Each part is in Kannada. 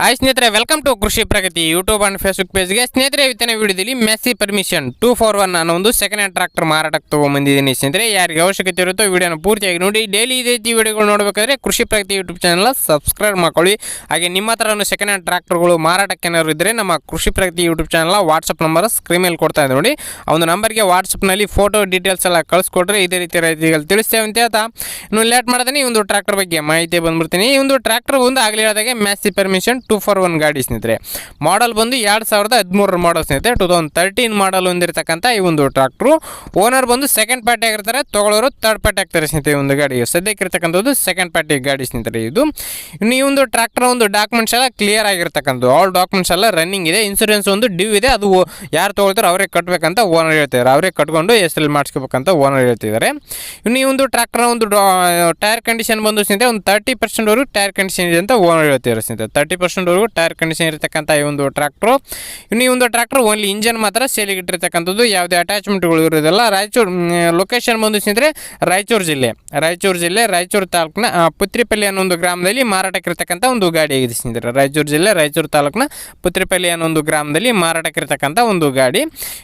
ಹಾಯ್ ಸ್ನೇಹಿತರೆ welcome to Krishi Pragati YouTube and Facebook ಪೇಜ್ಗೆ ಸ್ನೇಹಿತರೆ, ಇವತ್ತಿನ ವಿಡಿಯೋದಲ್ಲಿ Massey Ferguson two four one ಅನ್ನೋ ಒಂದು ಸೆಕೆಂಡ್ ಹ್ಯಾಂಡ್ ಟ್ರಾಕ್ಟರ್ ಮಾರಾಟಕ್ಕೆ ತೊಗೊಂಬಂದಿದ್ದೀನಿ ಸ್ನೇಹಿತರೆ. ಯಾರಿಗೆ ಅವಶ್ಯಕತೆ ಇರುತ್ತೋ ವಿಡಿಯೋನ ಪೂರ್ತಿಯಾಗಿ ನೋಡಿ. ಡೈಲಿ ಇದೇ ರೀತಿ ವಿಡಿಯೋಗಳು ನೋಡಬೇಕಾದ್ರೆ ಕೃಷಿ ಪ್ರಗತಿ ಯೂಟ್ಯೂಬ್ ಚಾನಲ್ ಸಬ್ಸ್ಕ್ರೈಬ್ ಮಾಡ್ಕೊಳ್ಳಿ. ಹಾಗೆ ನಿಮ್ಮ ಹತ್ರನೂ ಸೆಕೆಂಡ್ ಹ್ಯಾಂಡ್ ಟ್ರಾಕ್ಟರ್ಗಳು ಮಾರಾಟಕ್ಕೆ ಏನಾದ್ರು ಇದ್ದರೆ ನಮ್ಮ Krishi Pragati YouTube channel WhatsApp number screen ಮೇಲೆ ಕೊಡ್ತಾ ಇದೆ ನೋಡಿ. ಆ ಒಂದು ನಂಬರ್ಗೆ ವಾಟ್ಸಪ್ನಲ್ಲಿ ಫೋಟೋ ಡೀಟೇಲ್ಸ್ ಎಲ್ಲ ಕಳಿಸ್ಕೊಟ್ರೆ ಇದೇ ರೀತಿ ರೀತಿಗಳು ತಿಳಿಸ್ತೇವೆ ಅಂತ ಹೇಳ್ತಾ ಇನ್ನು ಲೇಟ್ ಮಾಡ್ತೀನಿ ಒಂದು ಟ್ರಾಕ್ಟರ್ ಬಗ್ಗೆ ಮಾಹಿತಿ ಬಂದ್ಬಿಡ್ತೀನಿ. ಈ ಒಂದು ಟ್ರಾಕ್ಟರ್ ಒಂದು ಆಗಲಿ ಹೇಳಿದಾಗೆ Massey Ferguson two four one ಗಾಡಿ ಸ್ನೇಹಿತರೆ. ಮಾಡಲ್ ಬಂದು ಎರಡು ಸಾವಿರದ ಹದಿಮೂರರ ಮಾಡಲ್ ಸ್ನೇಹಿತರೆ. ಟೂ ತೌಸಂಡ್ ತರ್ಟೀನ್ ಮಾಡಲ್ ಹೊಂದಿರತಕ್ಕಂಥ ಈ ಒಂದು ಟ್ರಾಕ್ಟ್ರು ಓನರ್ ಬಂದು ಸೆಕೆಂಡ್ ಪಾರ್ಟಿ ಆಗಿರ್ತಾರೆ. ತಗೊಳ್ಳೋರು ತರ್ಡ್ ಪಾರ್ಟಿ ಆಗ್ತಾರೆ ಸ್ನೇಹಿತರೆ ಒಂದು ಗಾಡಿ. ಸದ್ಯಕ್ಕೆ ಇರತಕ್ಕಂಥದ್ದು ಸೆಕೆಂಡ್ ಪಾರ್ಟಿ ಗಾಡಿ ಸ್ನೇಹಿತರೆ ಇದು. ಇನ್ನು ಈ ಒಂದು ಟ್ರ್ಯಾಕ್ಟರ್ ಒಂದು ಡಾಕ್ಯುಮೆಂಟ್ಸ್ ಎಲ್ಲ ಕ್ಲಿಯರ್ ಆಗಿರ್ತಕ್ಕಂಥದ್ದು. ಆಲ್ ಡಾಕ್ಯುಮೆಂಟ್ಸ್ ಎಲ್ಲ ರನ್ನಿಂಗ್ ಇದೆ. ಇನ್ಸೂರೆನ್ಸ್ ಒಂದು ಡ್ಯೂ ಇದೆ. ಅದು ಯಾರು ತೊಗೊಳ್ತಾರೋ ಅವರೇ ಕಟ್ಟಬೇಕಂತ ಓನರ್ ಹೇಳ್ತಿದ್ದಾರೆ. ಅವರೇ ಕಟ್ಕೊಂಡು ಎಸ್ ಎಲ್ ಮಾಡಿಸ್ಕೋಬೇಕಂತ ಓನರ್ ಹೇಳ್ತಿದ್ದಾರೆ. ಇನ್ನು ಈ ಒಂದು ಟ್ರಾಕ್ಟರ್ನ ಒಂದು ಟೈರ್ ಕಂಡೀಷನ್ ಬಂದು ಸ್ನೇಹಿತರೆ, ಒಂದು ತರ್ಟಿ ಪರ್ಸೆಂಟ್ವರೆಗೂ ಟೈರ್ ಕಂಡೀಷನ್ ಇದೆ ಅಂತ ಓನರ್ ಹೇಳ್ತಿದ್ದಾರೆ ಸ್ನೇಹಿತರೆ. ತರ್ಟಿ ಪರ್ಸೆಂಟ್ವರೆಗೂ ಟೈರ್ ಕಂಡೀಷನ್ ಇರತಕ್ಕಂಥ ಈ ಒಂದು ಟ್ರ್ಯಾಕ್ಟ್ರು. ಇನ್ನು ಈ ಒಂದು ಟ್ರ್ಯಾಕ್ಟರ್ ಓನ್ಲಿ ಇಂಜನ್ ಮಾತ್ರ ಸೇಲಿಗಿಟ್ಟಿರ್ತಕ್ಕಂಥದ್ದು ಯಾವುದೇ ಅಟ್ಯಾಚ್ಮೆಂಟ್ಗಳು ಇರೋದಿಲ್ಲ. ರಾಯಚೂರು ಲೊಕೇಶನ್ ಬಂದು ಸ್ನೇಹಿತರೆ, ರಾಯಚೂರು ಜಿಲ್ಲೆ. ರಾಯಚೂರು ಜಿಲ್ಲೆ, ರಾಯಚೂರು ತಾಲೂಕಿನ ಪುತ್ರಿಪಲ್ಲಿ ಅನ್ನೋ ಒಂದು ಗ್ರಾಮದಲ್ಲಿ ಮಾರಾಟಕ್ಕಿರ್ತಕ್ಕಂಥ ಒಂದು ಗಾಡಿ ಆಗಿದೆ ರಾಯಚೂರು ಜಿಲ್ಲೆ, ರಾಯಚೂರು ತಾಲೂಕಿನ ಪುತ್ರಿಪಲ್ಲಿ ಅನ್ನೋ ಒಂದು ಗ್ರಾಮದಲ್ಲಿ ಮಾರಾಟಕ್ಕಿರ್ತಕ್ಕಂಥ ಒಂದು ಗಾಡಿ.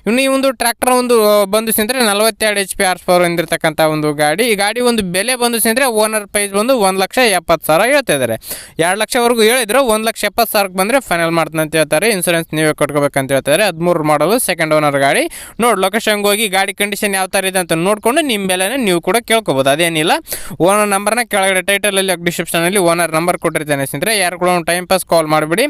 ಇನ್ನು ಈ ಒಂದು ಟ್ರ್ಯಾಕ್ಟರ್ ಒಂದು ಬಂದು ಸ್ನೇಹಿತರೆ, ನಲವತ್ತೆರಡು ಎಚ್ ಪಿ ಆರ್ಸ್ ಪವರ್ ಹೊಂದಿರತಕ್ಕಂಥ ಒಂದು ಗಾಡಿ. ಈ ಗಾಡಿ ಒಂದು ಬೆಲೆ ಬಂದು ಸ್ನೇಹಿತರೆ ಓನರ್ ಪ್ರೈಸ್ ಬಂದು ಒಂದು ಲಕ್ಷ ಎಪ್ಪತ್ತು ಸಾವಿರ ಹೇಳ್ತಾ ಇದ್ದಾರೆ. ಎರಡು ಲಕ್ಷವರೆಗೂ ಹೇಳಿದ್ರು, ಒಂದು ಲಕ್ಷ ಎಪ್ಪತ್ತು ಸಾವಿರಕ್ಕೆ ಬಂದರೆ ಫೈನಲ್ ಮಾಡ್ತೀನಿ ಅಂತ ಹೇಳ್ತಾರೆ. ಇನ್ಸೂರೆನ್ಸ್ ನೀವೇ ಕಟ್ಕೋಬೇಕಂತ ಹೇಳ್ತಾರೆ. ಹದಿಮೂರು ಮಾಡಲು ಸೆಕೆಂಡ್ ಓನರ್ ಗಾಡಿ. ನೋಡಿ ಲೊಕೇಶನ್ಗೆ ಹೋಗಿ ಗಾಡಿ ಕಂಡೀಷನ್ ಯಾವ ಥರ ಇದೆ ಅಂತ ನೋಡಿಕೊಂಡು ನಿಮ್ಮ ಬೆಲೆನೇ ನೀವು ಕೂಡ ಕೇಳ್ಕೊಬೋದು. ಅದೇನಿಲ್ಲ. ಓನರ್ ನಂಬರ್ನ ಕೆಳಗಡೆ ಟೈಟಲಲ್ಲಿ ಡಿಸ್ಕ್ರಿಪ್ಷನಲ್ಲಿ ಓನರ್ ನಂಬರ್ ಕೊಟ್ಟಿರ್ತೇನೆ ಸ್ನೇಹಿತರೆ. ಯಾರು ಕೂಡ ಒಂದು ಟೈಮ್ ಪಾಸ್ ಕಾಲ್ ಮಾಡಿಬಿಡಿ.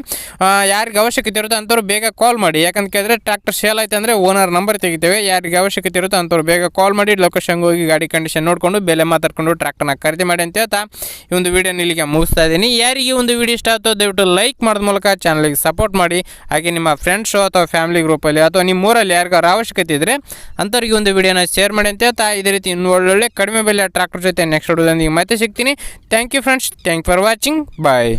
ಯಾರಿಗೆ ಅವಶ್ಯಕತೆ ಇರುತ್ತೆ ಅಂಥವ್ರು ಬೇಗ ಕಾಲ್ ಮಾಡಿ. ಯಾಕಂತ ಕೇಳಿದ್ರೆ ಟ್ರ್ಯಾಕ್ಟರ್ ಸೇಲ್ ಆಯ್ತು ಅಂದರೆ ಓನರ್ ನಂಬರ್ ತೆಗಿತೇವೆ. ಯಾರಿಗೆ ಅವಶ್ಯಕತೆ ಇರುತ್ತೋ ಅಂಥವ್ರು ಬೇಗ ಕಾಲ್ ಮಾಡಿ ಲೊಕೇಶನ್ಗೆ ಹೋಗಿ ಗಾಡಿ ಕಂಡೀಷನ್ ನೋಡಿಕೊಂಡು ಬೆಲೆ ಮಾತಾಡ್ಕೊಂಡು ಟ್ರ್ಯಾಕ್ಟರ್ನ ಖರೀದಿ ಮಾಡಿ ಅಂತ ಹೇಳ್ತಾ ಈ ಒಂದು ವಿಡಿಯೋನ ಇಲ್ಲಿಗೆ ಮುಗಿಸ್ತಾ ಇದ್ದೀನಿ. ಯಾರಿಗೆ ಒಂದು ವಿಡಿಯೋ ಇಷ್ಟ ಆಗ್ತದೆ ದಯವಿಟ್ಟು ಲೈಕ್ ಮಾಡೋದ ಮೂಲಕ ಚಾನಲಿಗೆ ಸಪೋರ್ಟ್ ಮಾಡಿ, ಹಾಗೆ ನಿಮ್ಮ ಫ್ರೆಂಡ್ಸು ಅಥವಾ ಫ್ಯಾಮಿಲಿ ಗ್ರೂಪಲ್ಲಿ ಅಥವಾ ನಿಮ್ಮ ಊರಲ್ಲಿ ಯಾರಿಗಾರ ಅವಶ್ಯಕತೆ ಇದ್ದರೆ ಅಂಥವ್ರಿಗೆ ಒಂದು ವಿಡಿಯೋನ ಶೇರ್ ಮಾಡಿ ಅಂತ ಹೇಳ್ತಾ ಇದೇ ರೀತಿ ಇನ್ನು ಒಳ್ಳೊಳ್ಳೆ ಕಡಿಮೆ ಬೆಲೆ ಟ್ರಾಕ್ಟರ್ ಜೊತೆ ನೆಕ್ಸ್ಟ್ ವಿಡಿಯೋದೊಂದಿಗೆ ಮತ್ತೆ ಸಿಗ್ತೀನಿ. Thank you friends thank for watching bye